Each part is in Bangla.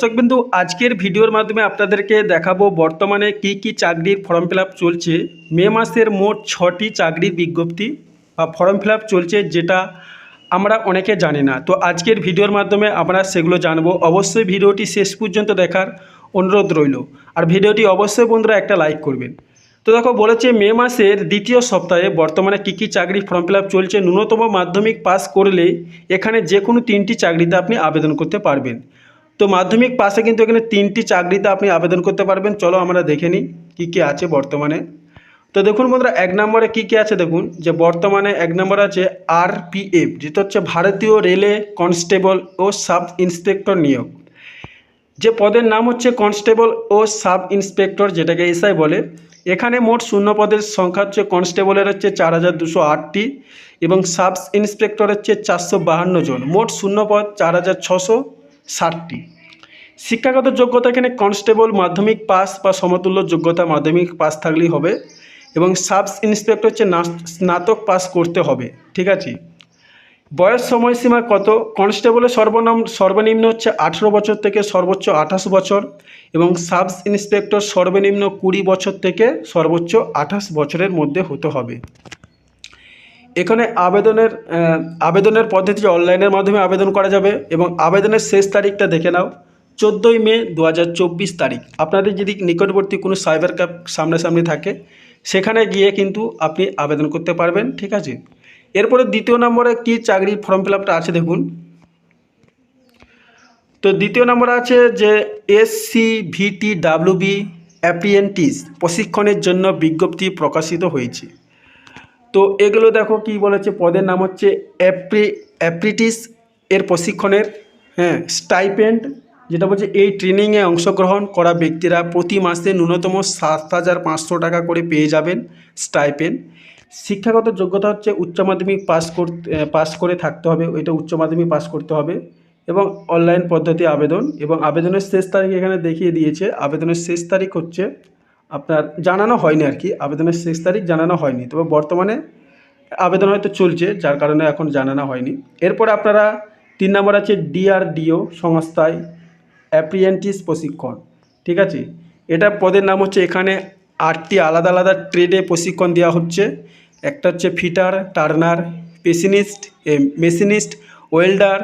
দর্শক বিন্দু আজকের ভিডিওর মাধ্যমে আপনাদেরকে দেখাবো বর্তমানে কি কি চাকরির ফর্ম ফিল চলছে। মে মাসের মোট ছটি চাকরির বিজ্ঞপ্তি বা ফর্ম ফিল চলছে যেটা আমরা অনেকে জানি না। তো আজকের ভিডিওর মাধ্যমে আমরা সেগুলো জানব। অবশ্যই ভিডিওটি শেষ পর্যন্ত দেখার অনুরোধ রইল। আর ভিডিওটি অবশ্যই বন্ধুরা একটা লাইক করবেন। তো দেখো, বলেছে মে মাসের দ্বিতীয় সপ্তাহে বর্তমানে কী কী চাকরি ফর্ম ফিল চলছে। ন্যূনতম মাধ্যমিক পাস করলে এখানে যে কোনো তিনটি চাকরিতে আপনি আবেদন করতে পারবেন। তো মাধ্যমিক পাশে কিন্তু এখানে তিনটি চাকরিতে আপনি আবেদন করতে পারবেন। চলো আমরা দেখে নিই কী কী আছে বর্তমানে। তো দেখুন বন্ধুরা, এক নম্বরে কী কী আছে দেখুন, যে বর্তমানে এক নম্বর আছে আরপিএফ, যেটা হচ্ছে ভারতীয় রেলে কনস্টেবল ও সাব ইন্সপেক্টর নিয়োগ। যে পদের নাম হচ্ছে কনস্টেবল ও সাব ইন্সপেক্টর, যেটাকে এসআই বলে। এখানে মোট শূন্য পদের সংখ্যা হচ্ছে কনস্টেবলের হচ্ছে চার হাজার দুশো আটটি এবং সাব ইন্সপেক্টর হচ্ছে চারশো বাহান্ন জন। মোট শূন্য পদ চার হাজার ছশো। ষাটটি শিক্ষাগত যোগ্যতা এখানে কনস্টেবল, মাধ্যমিক পাস বা সমতুল্য যোগ্যতা মাধ্যমিক পাস থাকলেই হবে এবং সাব ইন্সপেক্টর হচ্ছে স্নাতক পাস করতে হবে, ঠিক আছে? বয়স সময়সীমা কত? কনস্টেবলের সর্বনাম, সর্বনিম্ন হচ্ছে আঠেরো বছর থেকে সর্বোচ্চ আঠাশ বছর এবং সাব ইন্সপেক্টর সর্বনিম্ন কুড়ি বছর থেকে সর্বোচ্চ আঠাশ বছরের মধ্যে হতে হবে। এখানে আবেদনের আবেদনের পদ্ধতি অনলাইনের মাধ্যমে আবেদন করা যাবে এবং আবেদনের শেষ তারিখটা দেখে নাও, চোদ্দোই মে দু হাজার চব্বিশ তারিখ। আপনাদের যদি নিকটবর্তী কোনো সাইবার ক্যাব সামনাসামনি থাকে, সেখানে গিয়ে কিন্তু আপনি আবেদন করতে পারবেন, ঠিক আছে? এরপরে দ্বিতীয় নম্বরে কি চাকরির ফর্ম ফিল আছে দেখুন। তো দ্বিতীয় নম্বর আছে যে S C VT WB apprentice প্রশিক্ষণের জন্য বিজ্ঞপ্তি প্রকাশিত হয়েছে। তো এগুলো দেখো কি বলেছে, পদের নাম হচ্ছে অ্যাপ্রি, অ্যাপ্রিটিস, এর প্রশিক্ষণের হ্যাঁ স্টাইপেন্ড, যেটা বলছে এই ট্রেনিংয়ে অংশগ্রহণ করা ব্যক্তিরা প্রতি মাসে ন্যূনতম সাত হাজার পাঁচশো টাকা করে পেয়ে যাবেন স্টাইপেন্ড। শিক্ষাগত যোগ্যতা হচ্ছে উচ্চ মাধ্যমিক পাস করতে, পাস করে থাকতে হবে, ওইটা উচ্চ মাধ্যমিক পাস করতে হবে এবং অনলাইন পদ্ধতি আবেদন এবং আবেদনের শেষ তারিখ এখানে দেখিয়ে দিয়েছে, আবেদনের শেষ তারিখ হচ্ছে আপনার জানানো হয়নি আর কি, আবেদনের শেষ তারিখ জানানো হয়নি, তবে বর্তমানে আবেদন হয়তো চলছে, যার কারণে এখন জানানো হয়নি। এরপর আপনারা তিন নম্বর আছে ডিআরডিও সংস্থায় অ্যাপ্রিয়েন্টিস প্রশিক্ষণ, ঠিক আছে? এটা পদের নাম হচ্ছে এখানে আটটি আলাদা আলাদা ট্রেডে প্রশিক্ষণ দেওয়া হচ্ছে। একটা হচ্ছে ফিটার, টার্নার পেসিনিস্ট machinist, welder,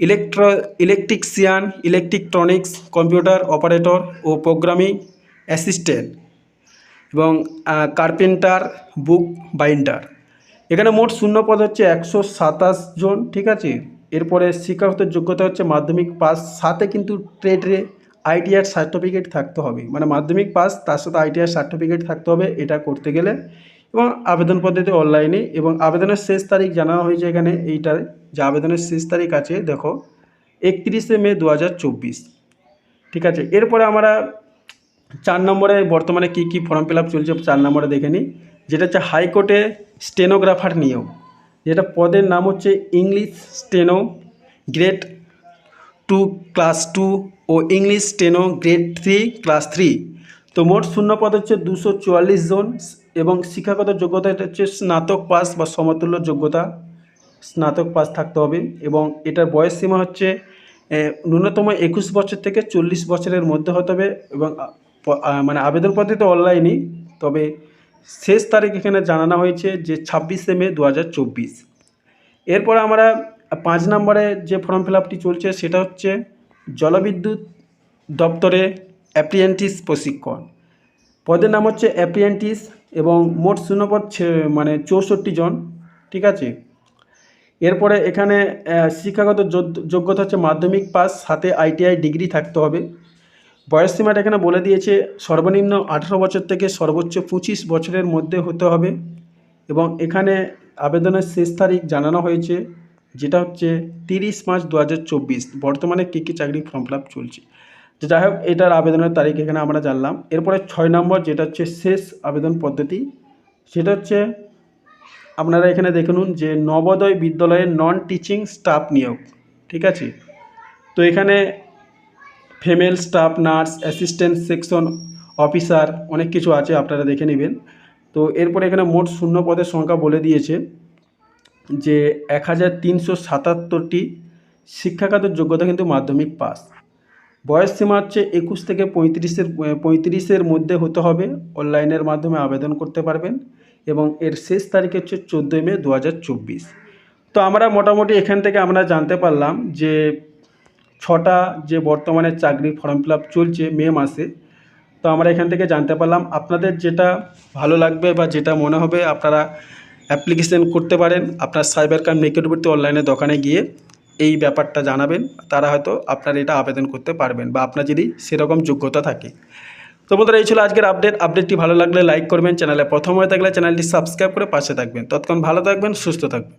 electro electrician ইলেকট্রিকট্রনিক্স computer operator ও প্রোগ্রামিং অ্যাসিস্ট্যান্ট। এবং কার্পেন্টার বুক বাইন্ডার এখানে মোট শূন্য পদ হচ্ছে একশো সাতাশ জন, ঠিক আছে? এরপরে শিক্ষাগত যোগ্যতা হচ্ছে মাধ্যমিক পাস, সাথে কিন্তু ট্রেডে আইটিআর সার্টিফিকেট থাকতে হবে। মানে মাধ্যমিক পাস, তার সাথে আইটিআর সার্টিফিকেট থাকতে হবে, এটা করতে গেলে। এবং আবেদন পদ্ধতি অনলাইনে এবং আবেদনের শেষ তারিখ জানানো হয়েছে এখানে, এইটার, যে আবেদনের শেষ তারিখ আছে, দেখো, একত্রিশে মে দু হাজার চব্বিশ। ঠিক আছে? এরপরে আমরা চার নম্বরে বর্তমানে কী কী ফর্ম ফিল আপ চলছে চার নম্বরে দেখে নিই। যেটা হচ্ছে হাইকোর্টে স্টেনোগ্রাফার নিয়োগ। যেটা পদের নাম হচ্ছে English steno grade two class two ও English steno grade three class three. তো মোট শূন্য পদ হচ্ছে দুশো চুয়াল্লিশ জন এবং শিক্ষাগত যোগ্যতা এটা হচ্ছে স্নাতক পাস বা সমতুল্য যোগ্যতা। স্নাতক পাস থাকতে হবে এবং এটার বয়স সীমা হচ্ছে ন্যূনতম একুশ বছর থেকে চল্লিশ বছরের মধ্যে হতে হবে এবং মানে আবেদন পদ্ধতি অনলাইনই তবে শেষ তারিখ এখানে জানানো হয়েছে যে ছাব্বিশে মে দু হাজার চব্বিশ। এরপর আমরা পাঁচ নম্বরে যে ফর্ম ফিল চলছে, সেটা হচ্ছে জলবিদ্যুৎ দপ্তরে অ্যাপ্রিয়েন্টিস প্রশিক্ষণ। পদের নাম হচ্ছে অ্যাপ্রিয়েন্টিস এবং মোট শূন্যপদ মানে চৌষট্টি জন, ঠিক আছে? এরপরে এখানে শিক্ষাগত যোগ- যোগ্যতা হচ্ছে মাধ্যমিক পাস, সাথে আইটিআই ডিগ্রি থাকতে হবে। বয়স সীমাটা এখানে বলে দিয়েছে, সর্বনিম্ন আঠেরো বছর থেকে সর্বোচ্চ পঁচিশ বছরের মধ্যে হতে হবে। এবং এখানে আবেদনের শেষ তারিখ জানানো হয়েছে, যেটা হচ্ছে তিরিশ মার্চ দু বর্তমানে কী কী চাকরি ফর্ম ফিল চলছে? যাই হোক, এটার আবেদনের তারিখ এখানে আমরা জানলাম। এরপরে ছয় নম্বর যেটা হচ্ছে শেষ আবেদন পদ্ধতি, সেটা হচ্ছে আপনারা এখানে দেখে নিন যে নবোদয় বিদ্যালয়ের নন টিচিং স্টাফ নিয়োগ, ঠিক আছে? তো এখানে female staff nurse assistant section officer অনেক কিছু আছে, আপনারা দেখে নেবেন। তো এরপরে এখানে মোট শূন্য পদের সংখ্যা বলে দিয়েছে যে এক হাজার তিনশো সাতাত্তরটি শিক্ষাগত যোগ্যতা কিন্তু মাধ্যমিক পাস। বয়স সীমা হচ্ছে একুশ থেকে পঁয়ত্রিশের পঁয়ত্রিশের মধ্যে হতে হবে। অনলাইনের মাধ্যমে আবেদন করতে পারবেন এবং এর শেষ তারিখ হচ্ছে চোদ্দোই মে দু হাজার চব্বিশ। তো আমরা মোটামুটি এখান থেকে আমরা জানতে পারলাম যে ছটা যে বর্তমানে চাকরির ফর্ম ফিল চলছে মে মাসে, তো আমরা এখান থেকে জানতে পারলাম আপনাদের যেটা ভালো লাগবে বা যেটা মনে হবে আপনারা অ্যাপ্লিকেশন করতে পারেন, আপনার সাইবার ক্রাইম নিকটবর্তী অনলাইনে দোকানে গিয়ে এই ব্যাপারটা জানাবেন, তারা হয়তো আপনার এটা আবেদন করতে পারবেন বা আপনার যদি সেরকম যোগ্যতা থাকে। তো বন্ধুরা, এই ছিল আজকের আপডেট আপডেটটি ভালো লাগলে লাইক করবেন, চ্যানেলে প্রথম হয়ে থাকলে চ্যানেলটি সাবস্ক্রাইব করে পাশে থাকবেন। তৎক্ষণ ভালো থাকবেন, সুস্থ থাকবেন।